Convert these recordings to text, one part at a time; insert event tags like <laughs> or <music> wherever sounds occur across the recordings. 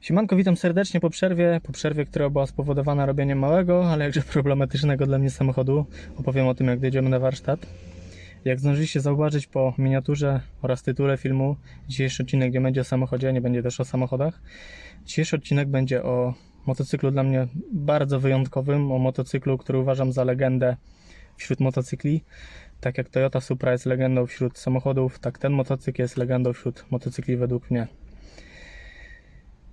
Siemanko, witam serdecznie po przerwie, po przerwie, która była spowodowana robieniem małego, ale jakże <laughs> problematycznego dla mnie samochodu. Opowiem o tym, jak dojedziemy na warsztat. Jak zdążyliście zauważyć po miniaturze oraz tytule filmu, dzisiejszy odcinek nie będzie o samochodzie, nie będzie też o samochodach. Dzisiejszy odcinek będzie o motocyklu dla mnie bardzo wyjątkowym, o motocyklu, który uważam za legendę wśród motocykli. Tak jak Toyota Supra jest legendą wśród samochodów, tak ten motocykl jest legendą wśród motocykli według mnie.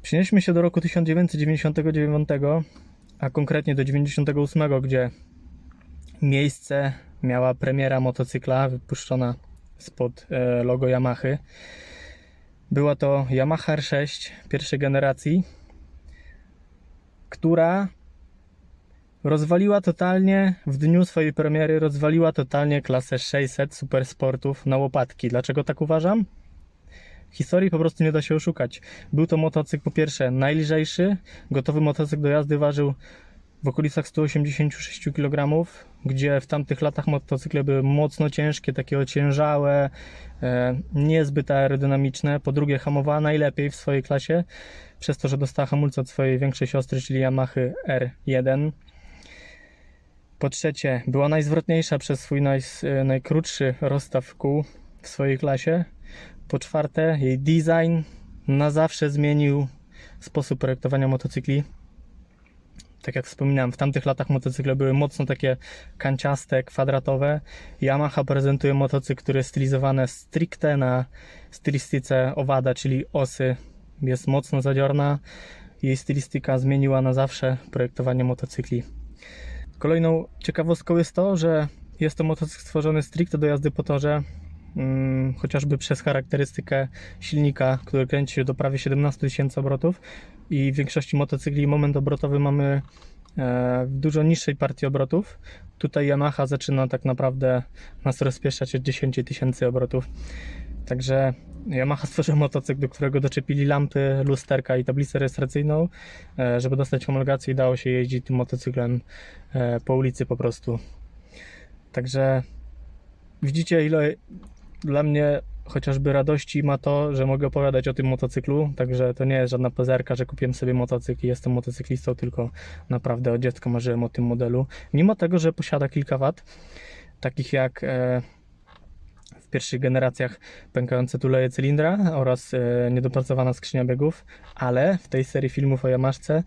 Przenieśmy się do roku 1999, a konkretnie do 98, gdzie miejsce miała premiera motocykla wypuszczona spod e, logo Yamahy. Była to Yamaha R6 pierwszej generacji, która rozwaliła totalnie w dniu swojej premiery, rozwaliła totalnie klasę 600 supersportów na łopatki. Dlaczego tak uważam? Historii po prostu nie da się oszukać. Był to motocykl po pierwsze najlżejszy, gotowy motocykl do jazdy ważył w okolicach 186 kg, gdzie w tamtych latach motocykle były mocno ciężkie, takie ociężałe, e, niezbyt aerodynamiczne. Po drugie hamowała najlepiej w swojej klasie, przez to, że dostała hamulce od swojej większej siostry, czyli Yamaha R1. Po trzecie, była najzwrotniejsza przez swój naj, najkrótszy rozstaw kół w swojej klasie. Po czwarte, jej design na zawsze zmienił sposób projektowania motocykli. Tak jak wspominałem, w tamtych latach motocykle były mocno takie kanciaste, kwadratowe. Yamaha prezentuje motocykl, który jest stylizowany stricte na stylistyce owada, czyli osy. Jest mocno zadziorna. Jej stylistyka zmieniła na zawsze projektowanie motocykli. Kolejną ciekawostką jest to, że jest to motocykl stworzony stricte do jazdy po torze, chociażby przez charakterystykę silnika, który kręci się do prawie 17 tysięcy obrotów i w większości motocykli moment obrotowy mamy e, w dużo niższej partii obrotów. Tutaj Yamaha zaczyna tak naprawdę nas rozpieszczać od 10 tysięcy obrotów. Także Yamaha stworzyła motocykl, do którego doczepili lampy, lusterka i tablicę rejestracyjną. E, Żeby dostać homologację dało się jeździć tym motocyklem e, po ulicy po prostu. Także widzicie ile dla mnie chociażby radości ma to, że mogę opowiadać o tym motocyklu, także to nie jest żadna pozerka, że kupiłem sobie motocykl i jestem motocyklistą, tylko naprawdę od dziecka marzyłem o tym modelu. Mimo tego, że posiada kilka wad, takich jak e, w pierwszych generacjach pękające tuleje cylindra oraz e, niedopracowana skrzynia biegów, ale w tej serii filmów o Yamaszce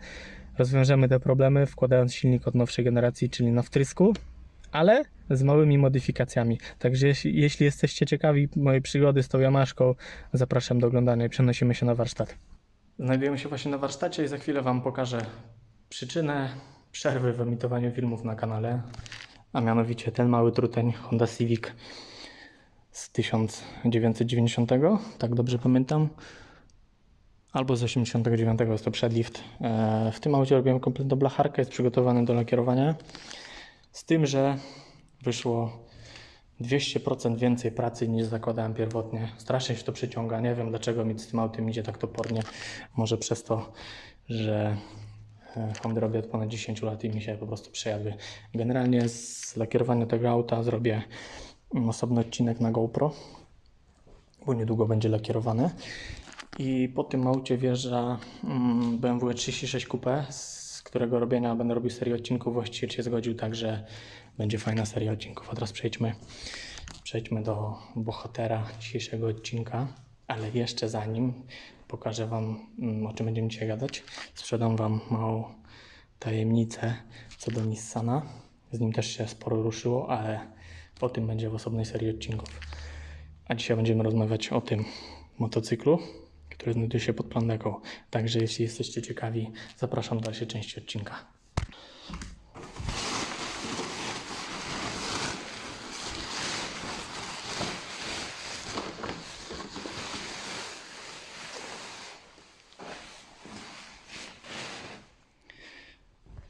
rozwiążemy te problemy wkładając silnik od nowszej generacji, czyli na wtrysku, ale z małymi modyfikacjami. Także jeśli, jeśli jesteście ciekawi mojej przygody z tą Yamaszką, zapraszam do oglądania i przenosimy się na warsztat. Znajdujemy się właśnie na warsztacie i za chwilę Wam pokażę przyczynę przerwy w emitowaniu filmów na kanale, a mianowicie ten mały truteń Honda Civic z 1990, tak dobrze pamiętam, albo z 89 jest to przedlift. E, W tym aucie robiłem kompletną blacharkę, jest przygotowany do lakierowania. Z tym, że wyszło 200% więcej pracy niż zakładałem pierwotnie. Strasznie się to przyciąga. Nie wiem dlaczego mi z tym autem idzie tak topornie. Może przez to, że e, Hondy robię od ponad 10 lat i mi się po prostu przejadły. Generalnie z lakierowania tego auta zrobię mm, osobny odcinek na GoPro, bo niedługo będzie lakierowane. I po tym aucie wjeżdża mm, BMW 36 Coupe, którego robienia będę robił serię odcinków. Właściciel się zgodził, także będzie fajna seria odcinków. A teraz przejdźmy, przejdźmy do bohatera dzisiejszego odcinka. Ale jeszcze zanim pokażę Wam, mm, o czym będziemy dzisiaj gadać, sprzedam Wam małą tajemnicę co do Nissana. Z nim też się sporo ruszyło, ale o tym będzie w osobnej serii odcinków. A dzisiaj będziemy rozmawiać o tym motocyklu, który znajduje się pod plandeką. Także jeśli jesteście ciekawi, zapraszam do dalszej części odcinka.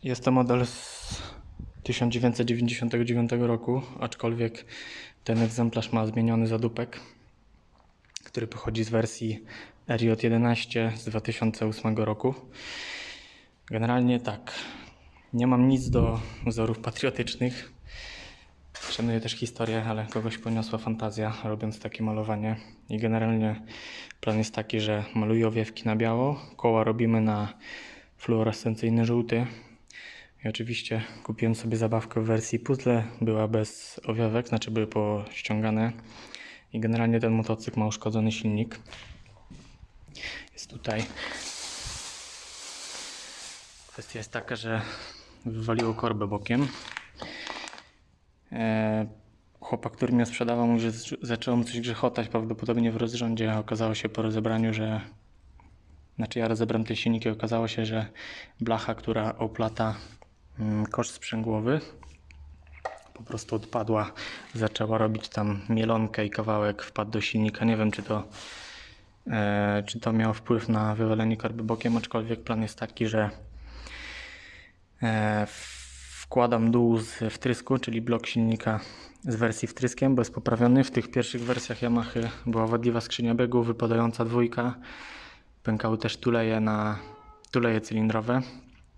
Jest to model z 1999 roku, aczkolwiek ten egzemplarz ma zmieniony zadupek, który pochodzi z wersji RJ11 z 2008 roku. Generalnie tak, nie mam nic do wzorów patriotycznych. Szanuję też historię, ale kogoś poniosła fantazja robiąc takie malowanie. I generalnie plan jest taki, że maluję owiewki na biało, koła robimy na fluorescencyjny żółty. I oczywiście kupiłem sobie zabawkę w wersji puzzle, była bez owiewek, znaczy były pościągane. I generalnie ten motocykl ma uszkodzony silnik. Jest tutaj. Kwestia jest taka, że wywaliło korbę bokiem. E, chłopak, który mnie sprzedawał, mówi, że zaczęło mu coś grzechotać prawdopodobnie w rozrządzie, okazało się po rozebraniu, że znaczy ja rozebrałem te silniki, okazało się, że blacha, która oplata mm, kosz sprzęgłowy prostu odpadła, zaczęła robić tam mielonkę i kawałek wpadł do silnika. Nie wiem, czy to, e, czy to miało wpływ na wywalenie korby bokiem, aczkolwiek plan jest taki, że e, wkładam dół z wtrysku, czyli blok silnika z wersji wtryskiem, bo jest poprawiony. W tych pierwszych wersjach Yamaha była wadliwa skrzynia biegu, wypadająca dwójka. Pękały też tuleje na tuleje cylindrowe.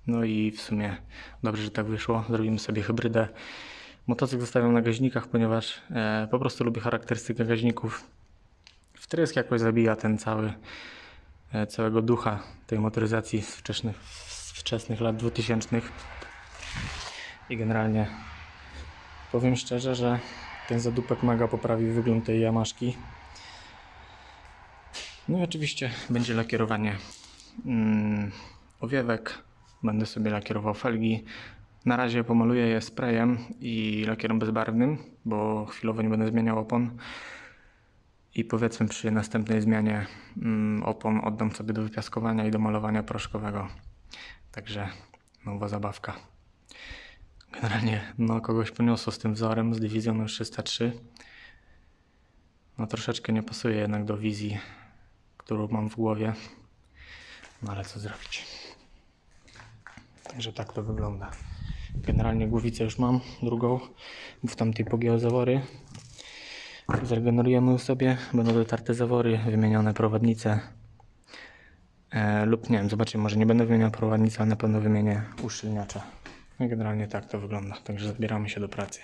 No i w sumie dobrze, że tak wyszło. Zrobimy sobie hybrydę. Motocykl zostawiam na gaźnikach, ponieważ e, po prostu lubię charakterystykę gaźników. Wtrysk jakoś zabija ten cały, e, całego ducha tej motoryzacji z wczesnych, z wczesnych lat 2000. I generalnie powiem szczerze, że ten zadupek mega poprawił wygląd tej Yamaszki. No i oczywiście będzie lakierowanie mm, owiewek. Będę sobie lakierował felgi. Na razie pomaluję je sprayem i lakierem bezbarwnym, bo chwilowo nie będę zmieniał opon. I powiedzmy przy następnej zmianie mm, opon oddam sobie do wypiaskowania i do malowania proszkowego. Także nowa zabawka. Generalnie no, kogoś poniosło z tym wzorem, z dywizjonem 303. No troszeczkę nie pasuje jednak do wizji, którą mam w głowie. No ale co zrobić? Także tak to wygląda. Generalnie głowicę już mam, drugą, w tamtej pogięły zawory. Zregenerujemy sobie, będą dotarte zawory, wymienione prowadnice. E, lub nie wiem, zobaczymy, może nie będę wymieniał prowadnicy, ale na pewno wymienię uszczelniacza. No generalnie tak to wygląda, także zabieramy się do pracy.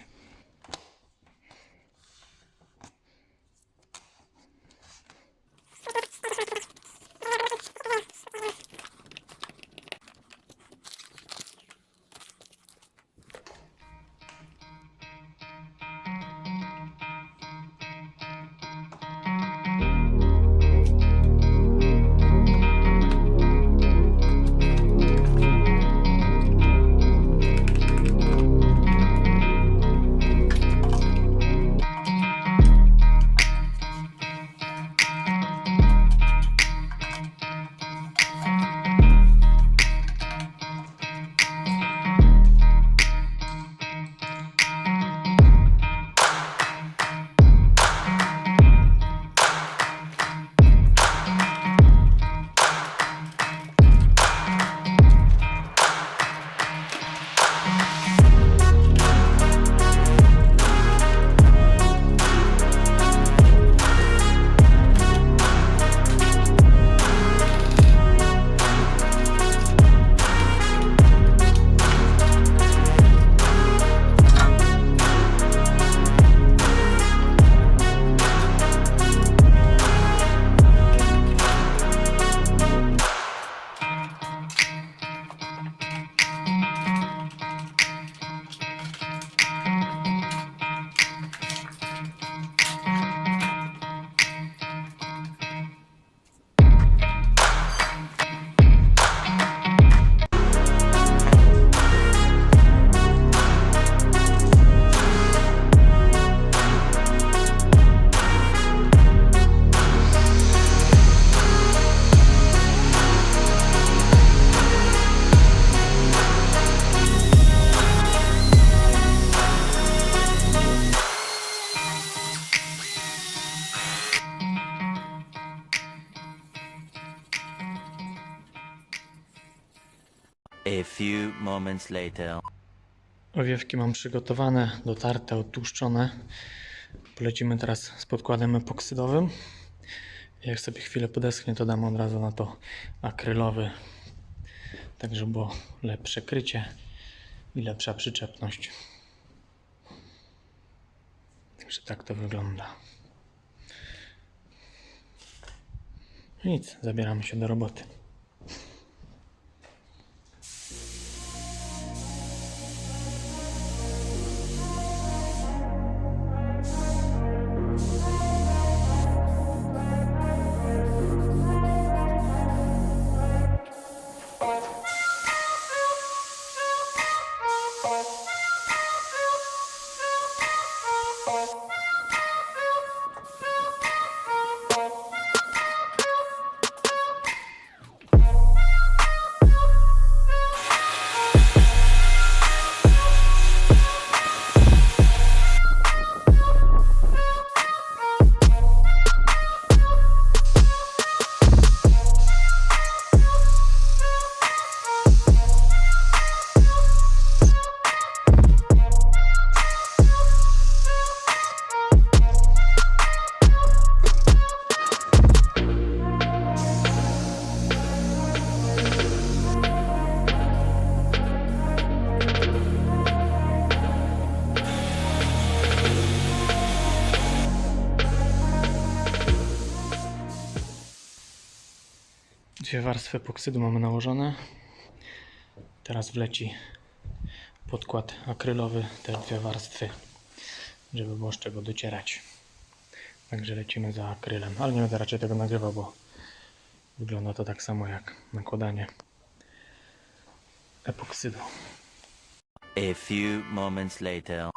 A few moments later. Owiewki mam przygotowane, dotarte, odtłuszczone. Polecimy teraz z podkładem epoksydowym. Jak sobie chwilę podeschnie, to dam od razu na to akrylowy, tak żeby było lepsze krycie i lepsza przyczepność. Także tak to wygląda. Nic, zabieramy się do roboty. Dwie warstwy epoksydu mamy nałożone. Teraz wleci podkład akrylowy, te dwie warstwy, żeby było z czego docierać. Także lecimy za akrylem, ale nie będę raczej tego nagrywał, bo wygląda to tak samo jak nakładanie epoksydu. A few moments later.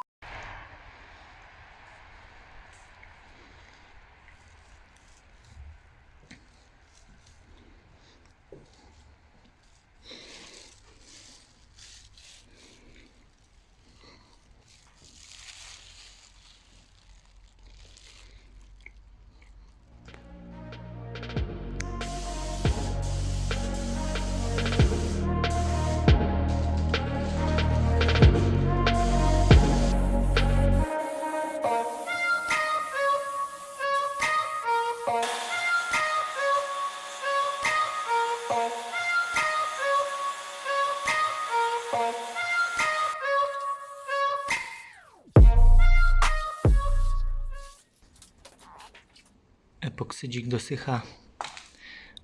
Epoksydzik dosycha.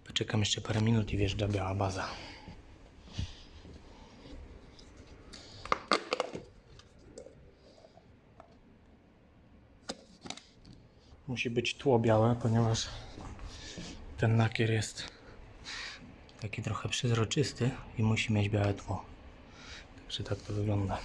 Poczekam jeszcze parę minut i wjeżdża biała baza. Musi być tło białe, ponieważ ten lakier jest taki trochę przezroczysty i musi mieć białe tło. Także tak to wygląda.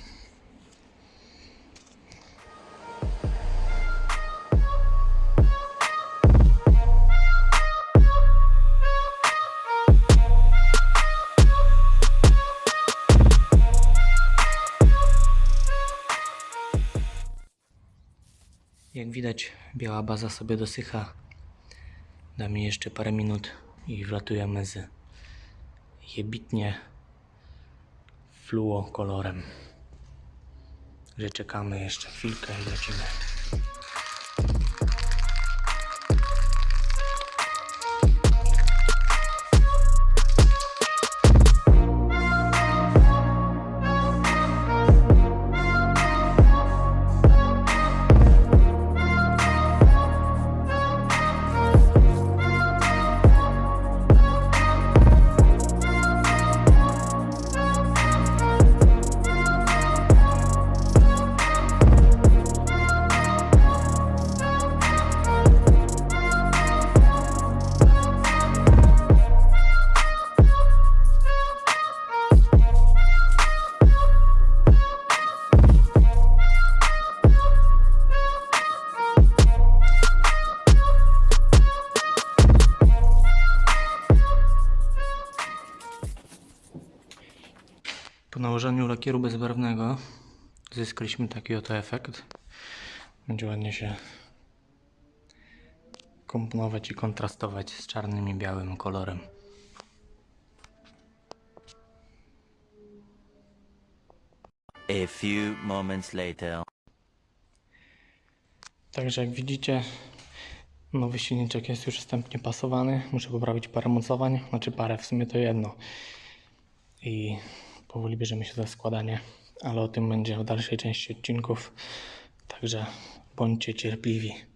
Jak widać, biała baza sobie dosycha. Damy jeszcze parę minut i wlatujemy z jebitnie fluo kolorem. Że czekamy jeszcze chwilkę i lecimy. Nałożeniu lakieru bezbarwnego zyskaliśmy taki oto efekt. Będzie ładnie się komponować i kontrastować z czarnym i białym kolorem. A few moments later. Także jak widzicie, nowy silniczek jest już wstępnie pasowany. Muszę poprawić parę mocowań, znaczy parę, w sumie to jedno. I powoli bierzemy się za składanie, ale o tym będzie w dalszej części odcinków. Także bądźcie cierpliwi.